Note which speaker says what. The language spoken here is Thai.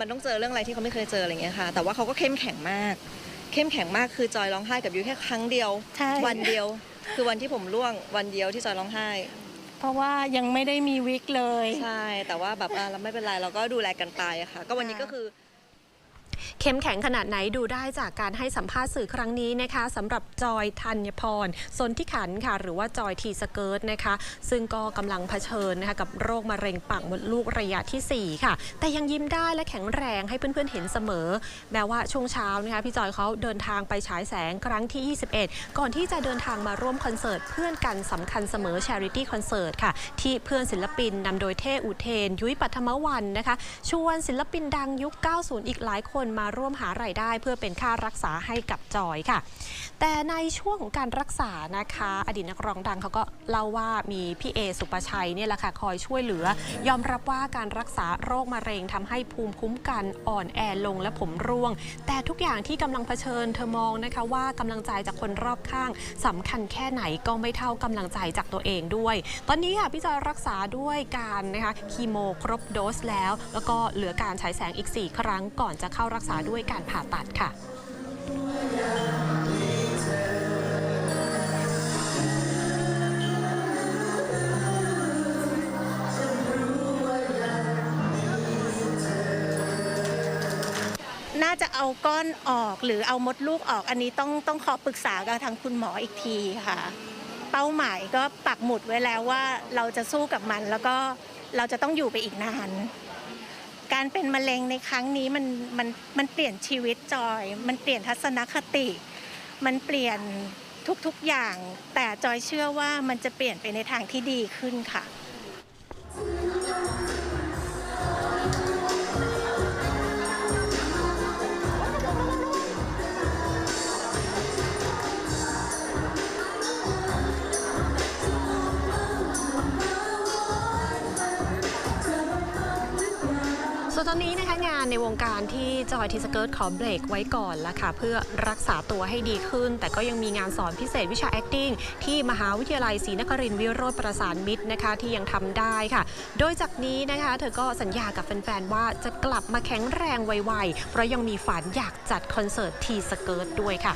Speaker 1: มันต้องเจอเรื่องอะไรที่เขาไม่เคยเจออะไรเงี้ยค่ะ แต่ว่าเขาก็เข้มแข็งมาก เข้มแข็งมากคือจอยร้องไห้กับยูแค่ครั้งเดียว
Speaker 2: ใช่
Speaker 1: วันเดียว คือวันที่ผมร่วงวันเดียวที่จอยร้องไห้
Speaker 2: เพราะว่ายังไม่ได้มีวิกเลย
Speaker 1: ใช่ แต่ว่าแบบอะเราไม่เป็นไรเราก็ดูแลกันไปอะค่ะ ก็วันนี้ก็คือ
Speaker 3: เข้มแข็งขนาดไหนดูได้จากการให้สัมภาษณ์สื่อครั้งนี้นะคะสำหรับจอยธัญพรสนที่ขันค่ะ หรือว่าจอยทีสเกิร์ตนะคะ ซึ่งก็กำลังเผชิญนะคะกับโรคมะเร็งปากมดลูกระยะทีสี่ 4 ค่ะ แต่ยังยิ้มได้และแข็งแรงให้เพื่อนๆเห็นเสมอ แม้ว่าช่วงเช้านะคะพี่จอยเขาเดินทางไปฉายแสงครั้งที่ 21 ก่อนที่จะเดินทางมาร่วมคอนเสิร์ตเพื่อนกันสำคัญเสมอ Charity Concert ค่ะ ที่เพื่อนศิลปินนำโดยเท่อุเทน ยุ้ยปัทมวันนะคะชวนศิลปินดังยุค 90 อีกหลายคนมาร่วมหารายได้ เพื่อเป็นค่ารักษาให้กับจอยค่ะ แต่ในช่วงของการรักษานะคะ อดีตนักร้องดังเขาก็เล่าว่ามีพี่เอสุปชัยเนี่ยแหละค่ะคอยช่วยเหลือ ยอมรับว่าการรักษาโรคมะเร็งทำให้ภูมิคุ้มกันอ่อนแอลงและผมร่วง แต่ทุกอย่างที่กำลังเผชิญเธอมองนะคะว่ากำลังใจจากคนรอบข้างสำคัญแค่ไหนก็ไม่เท่ากำลังใจจากตัวเองด้วย ตอนนี้ค่ะพี่จอยรักษาด้วยการนะคะคีโมครบโดสแล้ว แล้วก็เหลือการฉายแสงอีก 4 ครั้งก่อนจะเข้ารักษาด้วยการผ่าตัดค่ะ
Speaker 2: น่าจะเอาก้อนออกหรือเอามดลูกออกอันนี้ต้องต้องขอปรึกษากับทางคุณหมออีกทีค่ะ เป้าหมายก็ปักหมุดไว้แล้วว่าเราจะสู้กับมันแล้วก็เราจะต้องอยู่ไปอีกนาน การเป็นมะเร็งในครั้งนี้มันมันมันเปลี่ยนชีวิตจอย มันเปลี่ยนทัศนคติ มันเปลี่ยนทุกๆอย่าง แต่จอยเชื่อว่ามันจะเปลี่ยนไปในทางที่ดีขึ้นค่ะ
Speaker 3: ส่วนตอนนี้นะคะงานในวงการที่จอยทีสเกิร์ตขอเบรกไว้ก่อนละค่ะ เพื่อรักษาตัวให้ดีขึ้น แต่ก็ยังมีงานสอนพิเศษวิชา acting ที่มหาวิทยาลัยศรีนครินทร์วิโรธประสานมิตรนะคะที่ยังทำได้ค่ะ โดยจากนี้นะคะเธอก็สัญญากับแฟนๆว่าจะกลับมาแข็งแรงไวๆเพราะยังมีฝันอยากจัดคอนเสิร์ตทีสเกิร์ตด้วยค่ะ